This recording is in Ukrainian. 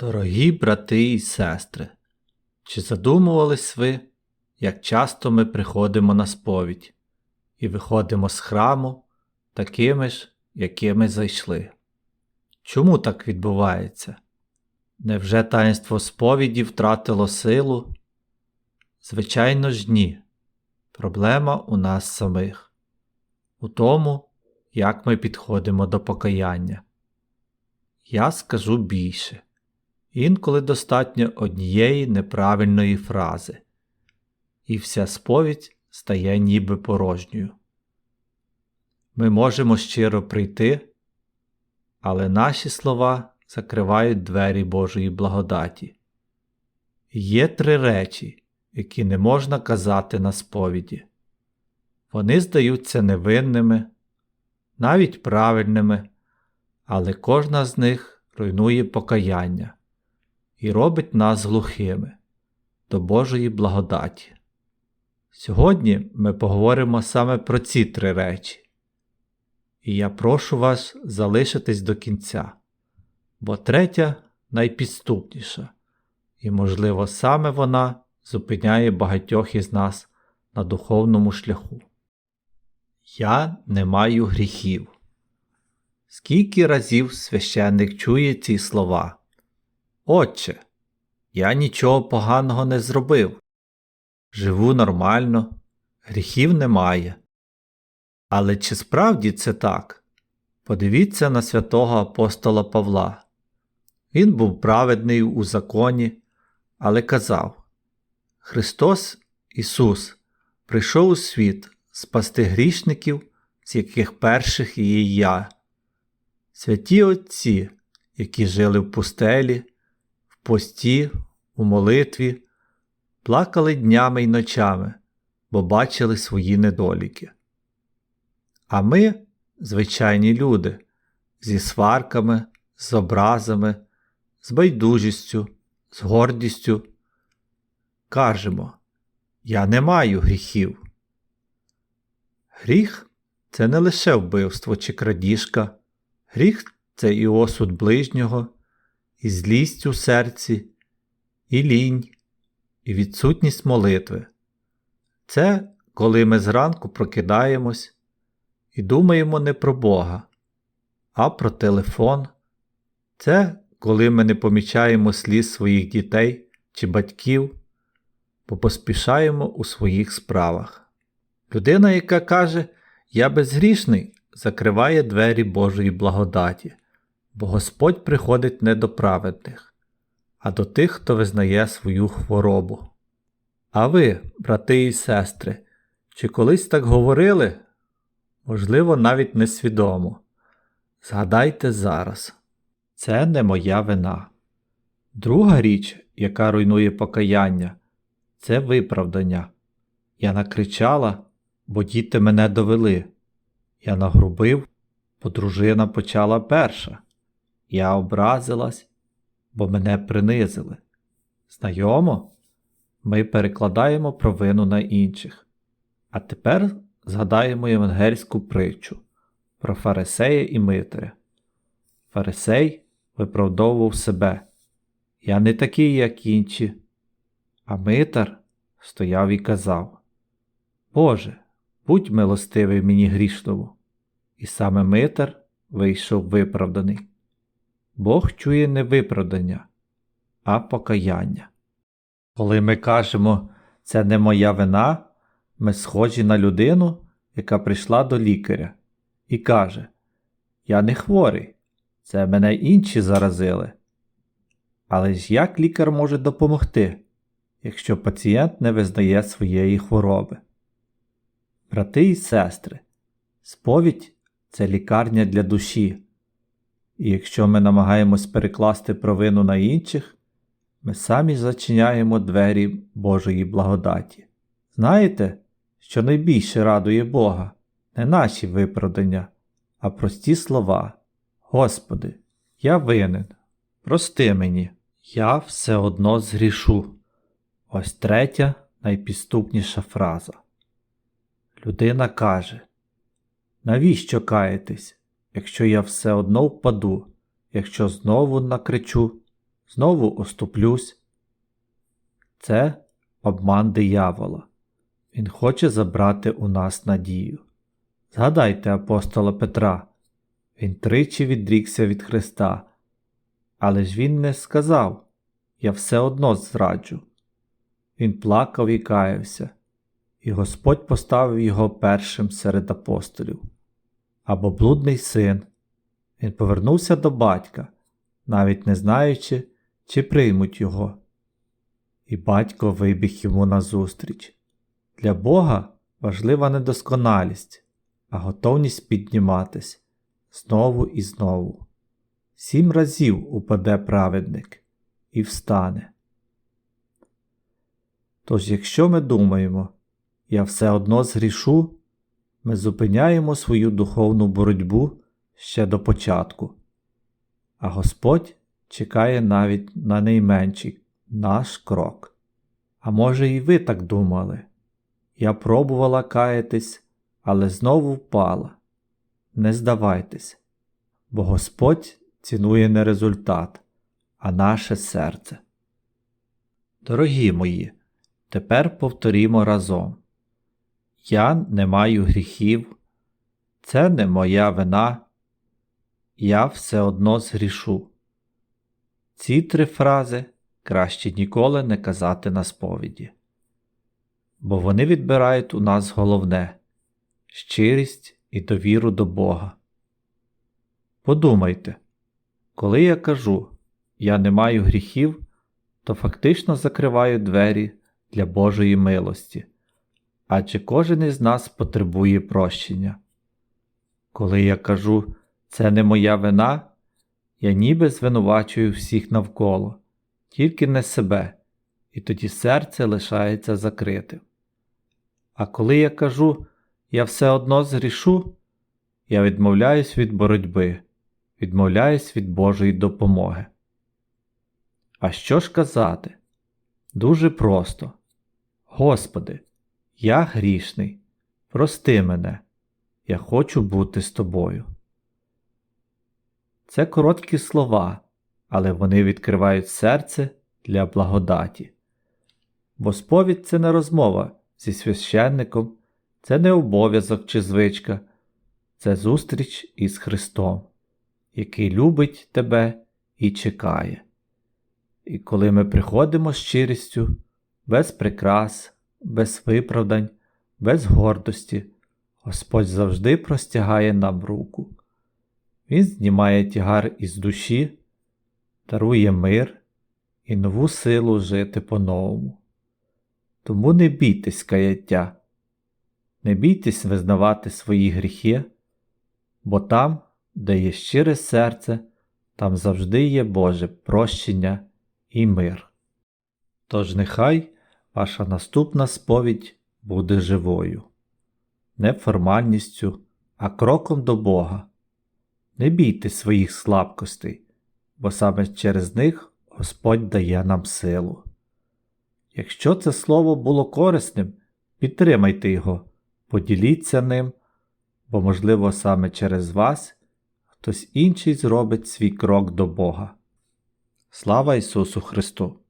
Дорогі брати і сестри, чи задумувались ви, як часто ми приходимо на сповідь і виходимо з храму такими ж, якими зайшли? Чому так відбувається? Невже таїнство сповіді втратило силу? Звичайно ж ні. Проблема у нас самих, у тому, як ми підходимо до покаяння. Я скажу більше. Інколи достатньо однієї неправильної фрази, і вся сповідь стає ніби порожньою. Ми можемо щиро прийти, але наші слова закривають двері Божої благодаті. Є три речі, які не можна казати на сповіді. Вони здаються невинними, навіть правильними, але кожна з них руйнує покаяння і робить нас глухими до Божої благодаті. Сьогодні ми поговоримо саме про ці три речі, і я прошу вас залишитись до кінця, бо третя найпідступніша, і, можливо, саме вона зупиняє багатьох із нас на духовному шляху. Я не маю гріхів. Скільки разів священник чує ці слова? Отче, я нічого поганого не зробив. Живу нормально, гріхів немає. Але чи справді це так? Подивіться на святого апостола Павла. Він був праведний у законі, але казав Христос Ісус прийшов у світ спасти грішників, з яких перших є я. Святі Отці, які жили в пустелі, пості, у молитві, плакали днями й ночами, бо бачили свої недоліки. А ми, звичайні люди, зі сварками, з образами, з байдужістю, з гордістю, кажемо Я не маю гріхів. Гріх це не лише вбивство чи крадіжка, гріх це і осуд ближнього, і злість у серці, і лінь, і відсутність молитви. Це коли ми зранку прокидаємось і думаємо не про Бога, а про телефон. Це коли ми не помічаємо сліз своїх дітей чи батьків, бо поспішаємо у своїх справах. Людина, яка каже Я безгрішний, закриває двері Божої благодаті, бо Господь приходить не до праведних, а до тих, хто визнає свою хворобу. А ви, брати і сестри, чи колись так говорили? Можливо, навіть несвідомо. Згадайте зараз, це не моя вина. Друга річ, яка руйнує покаяння, це виправдання. Я накричала, бо діти мене довели. Я нагрубив, бо дружина почала перша. Я образилась, бо мене принизили. Знайомо, ми перекладаємо провину на інших. А тепер згадаємо євангельську притчу про Фарисея і Митаря. Фарисей виправдовував себе. Я не такий, як інші. А Митар стояв і казав Боже, будь милостивий мені грішному. І саме Митар вийшов виправданий. Бог чує не виправдання, а покаяння. Коли ми кажемо, це не моя вина, ми схожі на людину, яка прийшла до лікаря, і каже: Я не хворий, це мене інші заразили. Але ж як лікар може допомогти, якщо пацієнт не визнає своєї хвороби? Брати і сестри, сповідь це лікарня для душі, і якщо ми намагаємось перекласти провину на інших, ми самі зачиняємо двері Божої благодаті. Знаєте, що найбільше радує Бога, не наші виправдання, а прості слова. Господи, я винен, прости мені, я все одно згрішу. Ось третя найпідступніша фраза. Людина каже, навіщо каятись, якщо я все одно впаду, якщо знову накричу, знову оступлюсь. Це обман диявола. Він хоче забрати у нас надію. Згадайте апостола Петра. Він тричі відрікся від Христа, але ж він не сказав Я все одно зраджу. Він плакав і каявся, і Господь поставив його першим серед апостолів. Або блудний син. Він повернувся до батька, навіть не знаючи, чи приймуть його. І батько вибіг йому назустріч. Для Бога важлива не досконалість, а готовність підніматись знову і знову. Сім разів упаде праведник і встане. Тож, якщо ми думаємо, я все одно згрішу, ми зупиняємо свою духовну боротьбу ще до початку, а Господь чекає навіть на найменший наш крок. А може, і ви так думали? Я пробувала каятись, але знову впала. Не здавайтесь, бо Господь цінує не результат, а наше серце. Дорогі мої, тепер повторімо разом. Я не маю гріхів, це не моя вина, я все одно згрішу. Ці три фрази краще ніколи не казати на сповіді, бо вони відбирають у нас головне щирість і довіру до Бога. Подумайте, коли я кажу я не маю гріхів, то фактично закриваю двері для Божої милості, адже кожен із нас потребує прощення. Коли я кажу це не моя вина, я ніби звинувачую всіх навколо, тільки не себе, і тоді серце лишається закритим. А коли я кажу я все одно згрішу, я відмовляюсь від боротьби, відмовляюсь від Божої допомоги. А що ж казати? Дуже просто. Господи, я грішний, прости мене, я хочу бути з тобою. Це короткі слова, але вони відкривають серце для благодаті. Бо сповідь це не розмова зі священником, це не обов'язок чи звичка, це зустріч із Христом, який любить тебе і чекає. І коли ми приходимо з щирістю, без прикрас, без виправдань, без гордості, Господь завжди простягає нам руку. Він знімає тягар із душі, дарує мир і нову силу жити по-новому. Тому не бійтесь каяття, не бійтесь визнавати свої гріхи, бо там, де є щире серце, там завжди є Боже прощення і мир. Тож нехай ваша наступна сповідь буде живою, не формальністю, а кроком до Бога. Не бійте своїх слабкостей, бо саме через них Господь дає нам силу. Якщо це слово було корисним, підтримайте його, поділіться ним, бо, можливо, саме через вас хтось інший зробить свій крок до Бога. Слава Ісусу Христу!